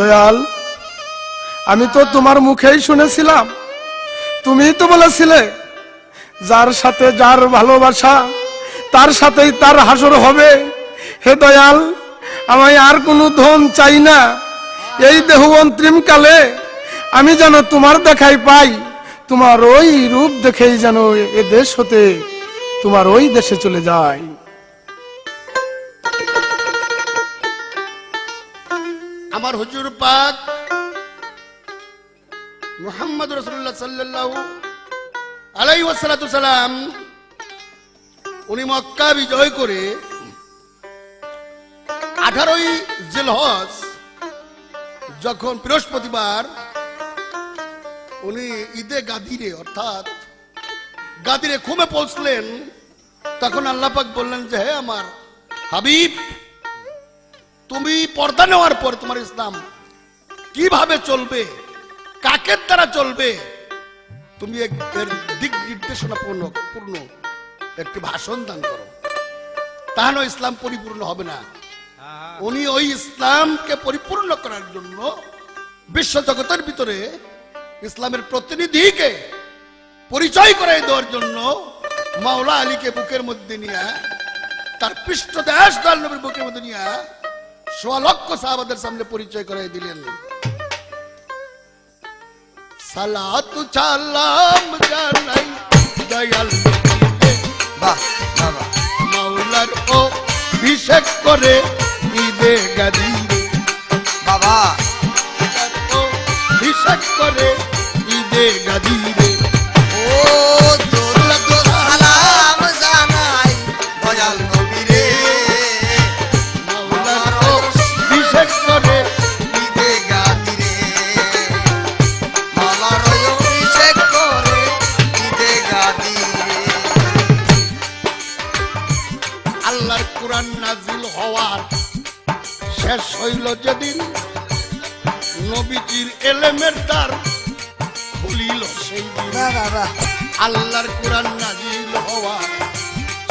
দয়াল, আমি তো তোমার মুখেই শুনেছিলাম। তুমিই তো বলেছিলে, যার সাথে যার ভালোবাসা, তার সাথেই তার হাসর হবে। হে দয়াল আমি আর কোনো ধন চাই না। এই দেহ অন্তিম কালে আমি যেন তোমার দেখাই পাই, তোমার ওই রূপ দেখেই যেন এ দেশ হতে, তোমার ওই দেশে চলে যায় হুজুর পাক, মুহাম্মদ রসুল্লাহ সাল্লাল্লাহু আলাই সালাম, উনি মক্কা বিজয় করে আঠারোই জিলহজ যখন বৃহস্পতিবার উনি ঈদে গাদিরে, অর্থাৎ গাদিরে খুমে পৌঁছলেন, তখন আল্লাপাক বললেন যে, হে আমার হাবিব তুমি পর্দা নেওয়ার পর তোমার ইসলাম কীভাবে চলবে? কাকের দ্বারা চলবে? তুমি এর দিক নির্দেশনা পূর্ণ পূর্ণ একটি ভাষণ দান করো। তাহলে ইসলাম পরিপূর্ণ হবে না। উনি ওই ইসলামকে পরিপূর্ণ করার জন্য বিশ্ব জগতের ভিতরে ইসলামের প্রতিনিধিকে পরিচয় করাই দেওয়ার জন্য মাওলা আলীকে বুকের মধ্যে নিয়ে, তার পৃষ্ঠদেশ দল নবীর বুকের মধ্যে নিয়ে সোয়া লক্ষ সাহাবাদের সামনে পরিচয় করাই দিলেন। সালাতু সালাম জানাই দয়াল বাহ বাবা মাওলার ও অভিষেক করে ঈদে গাদিরে বাবা। ও অভিষেক করে ঈদে গাদিরে ও হইল যেদিন নবীজির এলেমের দ্বার খুলিল সেই দিন। আল্লাহর কোরআন নাজিল হওয়ার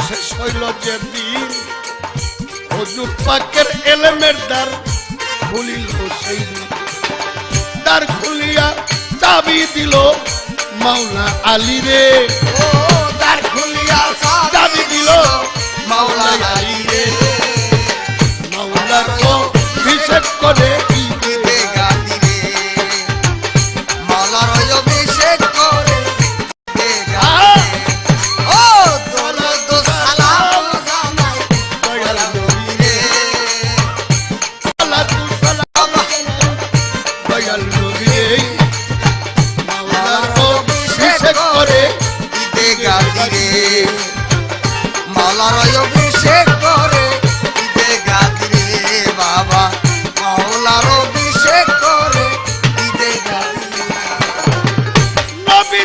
শেষ হইল যেদিন হজুর পাকের এলেমের দ্বার খুলিল সেই দিন। দ্বার খুলিয়া চাবি দিল মাওলা আলী রে। দ্বার খুলিয়া চাবি দিল মাওলা আলী রে। মাওলার করে ঈদে গাদিরে মালার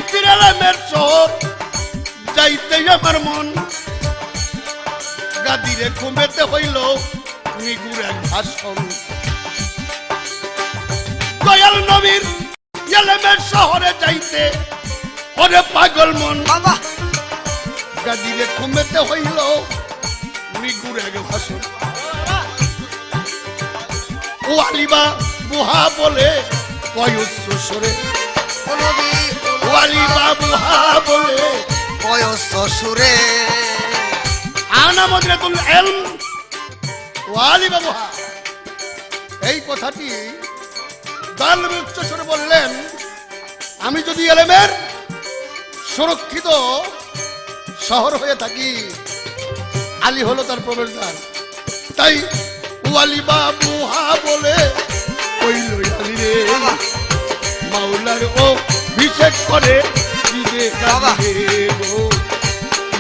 নবী তিরালামের শহর যাইতে আমার মন। গাদিরে ঘুমেতে হইল নিগুর এক ভাষণ। দয়াল নবীর এলেমের শহরে যাইতে ওরে পাগল মন। বাবা গাদিরে ঘুমেতে হইল এক ভাষণ। ও আলিবা বুহা বলে সরে। নবী। সুরে আনা মদরাতুল ইলম ওয়ালি বাবু হা এই কথাটি দাল উচ্চ স্বরে বললেন আমি যদি এলেমের সুরক্ষিত শহর হয়ে থাকি আলী হলো তার প্রবেশদ্বার। তাই ওয়ালি বাবু হা বলে কইল আলী রে মাওলার ও অভিষেক করে বাবা।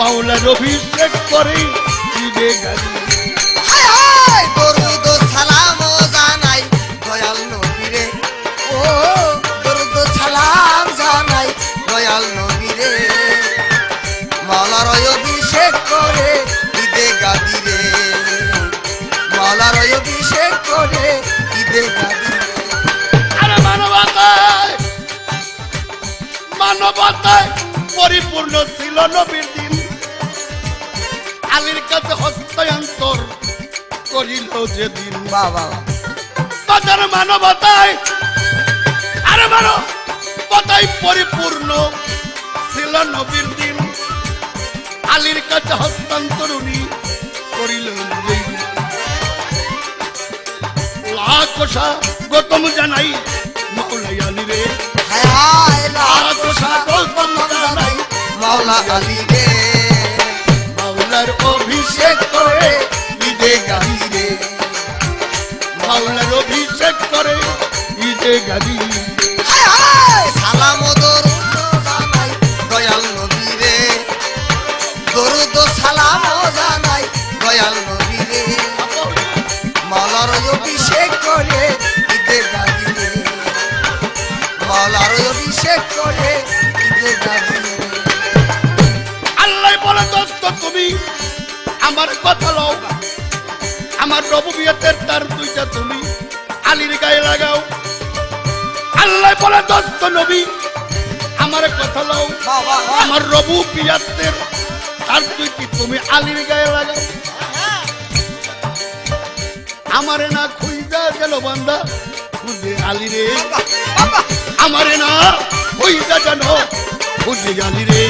মাওলার অভিষেক করে ঈদে গাদিরে দরুদ সালাম জানাই দয়াল নবীরে। ও দরুদ সালাম জানাই দয়াল নবীরে। মালার অভিষেক করে ঈদে গাদিরে। মালার অভিষেক করে ঈদে গাদিরে। আরে মানবতায় মানবতায় পরিপূর্ণ ছিল নবীর দিন। আলীর কাছে হস্তান্তর করিল যেদিন। বাবা বাজার মানবতায় আরে মানবতায় পরিপূর্ণ ছিল নবীর দিন। আলীর কাছে হস্তান্তরণী করিল যেই গৌতম জানাই মাওলাই আলী রে। হায় গৌতম জানাই মাওলা আলী রে। মাওলার অভিষেক করে নিজে গাহি রে। মাওলার অভিষেক করে নিজে হায় সালাম জানাই দয়াল নবী রে। দরুদ সালাম জানাই দয়াল কথা লও আমার রবু বিয়েতের তার দুইটা তুমি আলীর গায়ে লাগাও। আল্লাহ বলে দোস্ত নবী আমার কথা লও। আমার রবু বিয়াতের তার দুইটি তুমি আলীর গায়ে লাগাও। আমারে না খুঁজা গেল বান্দা খুঁজে আলী রে। আমারে না খুঁজা যেন খুঁজে আলী রে।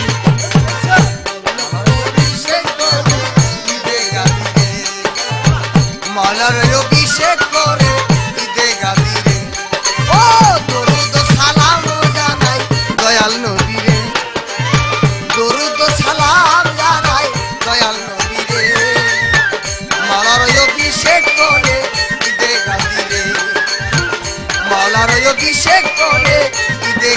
করে ঈদে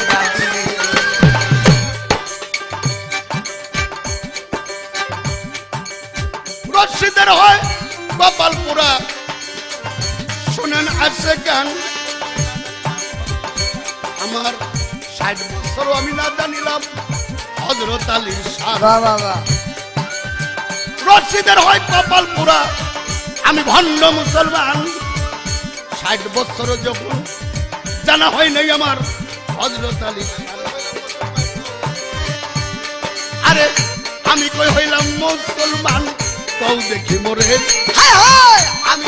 রশিদের হয় শোনেন গান। আমার ষাট বছর আমি না জানিলাম হজরত আলীর রশিদের হয় কপালপুরা আমি ভণ্ড মুসলমান। ষাট বছর যখন জানা হয় নাই আমার। হজরত আলী। আরে, আমি কই হইলাম মুসলমান? কও দেখি মোরে। আমি